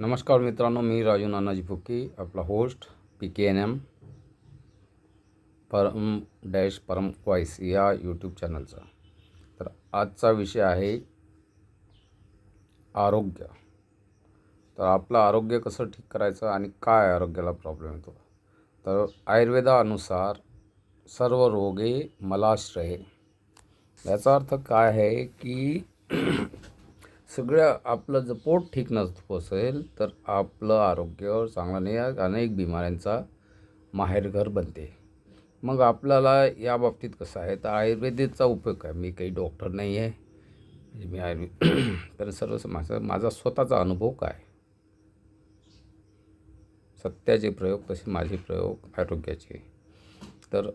नमस्कार मित्रांनो मी राजू नानाजी फुक्की आपला host P K N M Param dash Param voice या यूट्यूब चॅनलचा तर आजचा विषय आहे आरोग्य. तर आपलं आरोग्य कसं ठीक करायचं आणि काय आरोग्याला प्रॉब्लेम येतो? तर आयुर्वेदानुसार सर्व रोगे मलाश्रय. याचा अर्थ काय आहे की सगळ्या आपलं जर पोट ठीक नसतं असेल तर आपलं आरोग्य चांगलं नाही आहे. अनेक बिमाऱ्यांचा माहेरघर बनते. मग आपल्याला या बाबतीत कसं आहे? तर आयुर्वेदिकचा उपयोग आहे. मी काही डॉक्टर नाही आहे. म्हणजे मी आयुर्वेद तर सर्व माझा माझा स्वतःचा अनुभव काय? सत्याचे प्रयोग तसे माझे प्रयोग आरोग्याचे. तर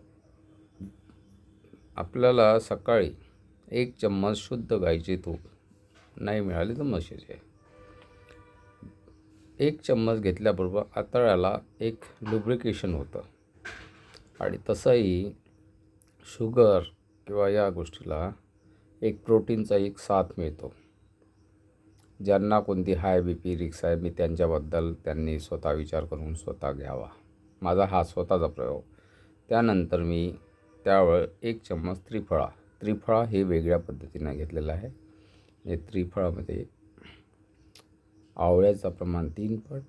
आपल्याला सकाळी एक चम्मच शुद्ध गाईचे तूप नाही मिळाली तर म्हशीचे एक चम्मच घेतल्याबरोबर आतळ्याला एक लुब्रिकेशन होतं. आणि तसंही शुगर किंवा या गोष्टीला एक प्रोटीनचा एक साथ मिळतो. ज्यांना कोणती हाय बी पी रिक्स आहे मी त्यांच्याबद्दल त्यांनी स्वतः विचार करून स्वतः घ्यावा. माझा हा स्वतःचा प्रयोग. त्यानंतर मी त्यावेळ एक चम्मच त्रिफळा. त्रिफळा हे वेगळ्या पद्धतीनं घेतलेलं आहे. त्रिफळामध्ये आवळ्याचं प्रमाण तीन पट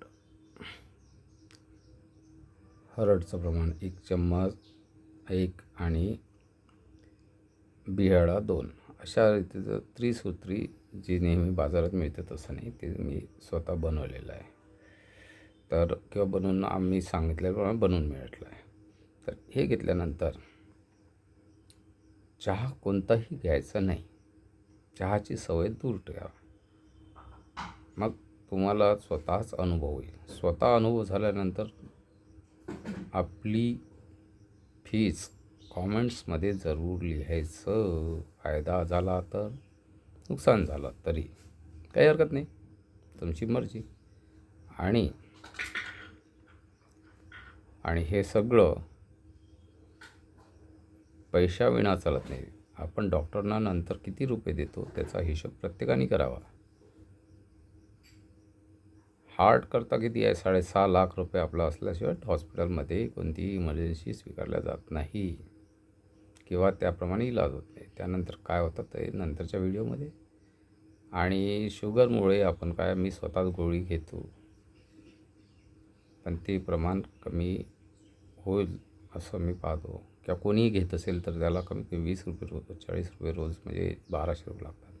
हरडचं प्रमाण एक चम्मच एक आणि बिहाळा दोन. अशा रीतीचं त्रिसूत्री जी नेहमी बाजारात मिळते तसं नाही ते मी स्वतः बनवलेलं आहे. तर किंवा बनवून आम्ही सांगितल्याप्रमाणे बनवून मिळालं आहे. तर हे घेतल्यानंतर चहा कोणताही घ्यायचा नाही. चहाची सवय दूर ठेवा. मग तुम्हाला स्वतःच अनुभव होईल. स्वतः अनुभव झाल्यानंतर आपली फीज कॉमेंट्समध्ये जरूर लिहायचं. फायदा झाला तर नुकसान झालं तरी. काही हरकत नाही. तुमची मर्जी. आणि आणि हे सगळं पैशाविना चालत नाही. आपण डॉक्टरना नंतर किती रुपये देतो त्याचा हिशोब प्रत्येकाने करावा. हार्ट करता किती आहे? साडेसहा लाख रुपये आपला असल्याशिवाय हॉस्पिटलमध्ये कोणतीही इमर्जन्सी स्वीकारल्या जात नाही. किंवा त्याप्रमाणे इलाज होत नाही. त्यानंतर काय होतं ते नंतरच्या व्हिडिओमध्ये. आणि शुगरमुळे आपण काय मी स्वतःच गोळी घेतो. पण ते प्रमाण कमी होईल असं मी पाहतो. किंवा कोणीही घेत असेल तर त्याला कमी कमी वीस रुपये रोज चाळीस रुपये रोज म्हणजे बाराशे रुपये लागतात.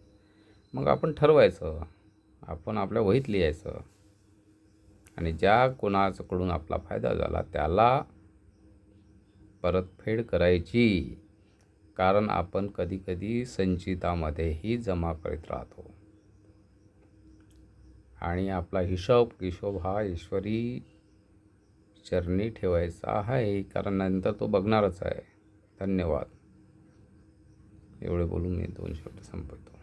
मग आपण ठरवायचं आपण आपल्या वहीत लिहायचं. आणि ज्या कोणाकडून आपला फायदा झाला त्याला परतफेड करायची. कारण आपण कधीकधी संचितामध्येही जमा करीत राहतो. आणि आपला हिशोब किशोब हा ईश्वरी चरणी ठेवायचा आहे कारण नंतर तो बघणारच आहे. धन्यवाद. एवढे बोलून मी दोन शब्द संपवतो.